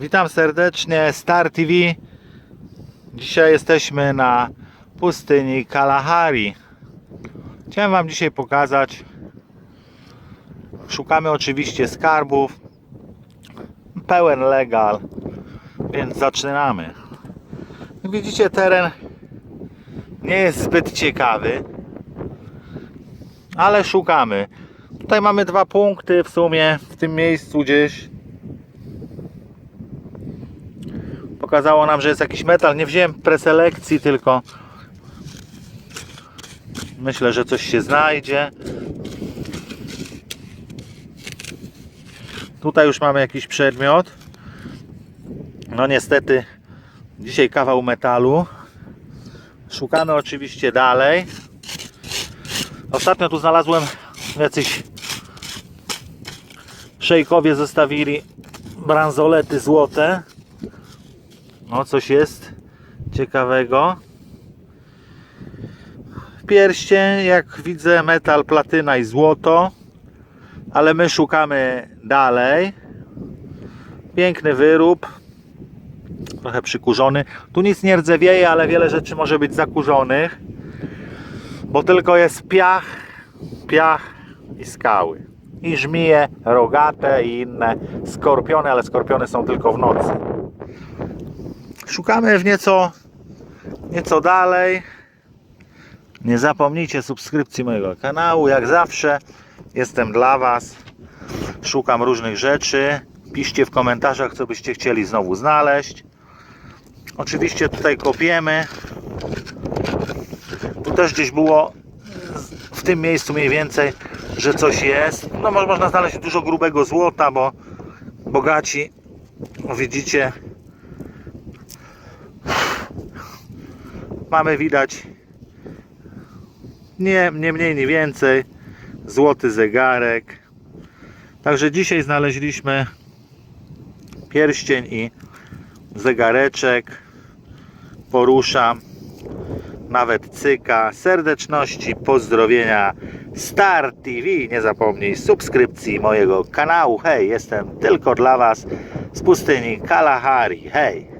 Witam serdecznie, Star TV. Dzisiaj jesteśmy na pustyni Kalahari. Chciałem Wam dzisiaj pokazać. Szukamy oczywiście skarbów. Pełen legal, więc zaczynamy. Widzicie, teren nie jest zbyt ciekawy, ale szukamy. Tutaj mamy dwa punkty w sumie w tym miejscu gdzieś. Pokazało nam, że jest jakiś metal. Nie wziąłem preselekcji, tylko myślę, że coś się znajdzie. Tutaj już mamy jakiś przedmiot. No niestety dzisiaj kawał metalu. Szukamy oczywiście dalej. Ostatnio tu znalazłem jacyś szejkowie zostawili bransolety złote. No coś jest ciekawego. Pierścień, jak widzę, metal, platyna i złoto. Ale my szukamy dalej. Piękny wyrób. Trochę przykurzony. Tu nic nie rdzewieje, ale wiele rzeczy może być zakurzonych. Bo tylko jest piach, piach i skały. I żmije rogate i inne skorpiony, ale skorpiony są tylko w nocy. Szukamy w nieco, nieco dalej. Nie zapomnijcie subskrypcji mojego kanału. Jak zawsze jestem dla Was. Szukam różnych rzeczy. Piszcie w komentarzach, co byście chcieli znowu znaleźć. Oczywiście tutaj kopiemy. Tu też gdzieś było w tym miejscu mniej więcej, że coś jest. No mo- można znaleźć dużo grubego złota, bo bogaci, widzicie, mamy widać nie, nie mniej, nie więcej złoty zegarek. Także dzisiaj znaleźliśmy pierścień i zegareczek. Poruszam nawet cyka. Serdeczności, pozdrowienia Star TV. Nie zapomnij subskrypcji mojego kanału. Hej, jestem tylko dla Was z pustyni Kalahari. Hej!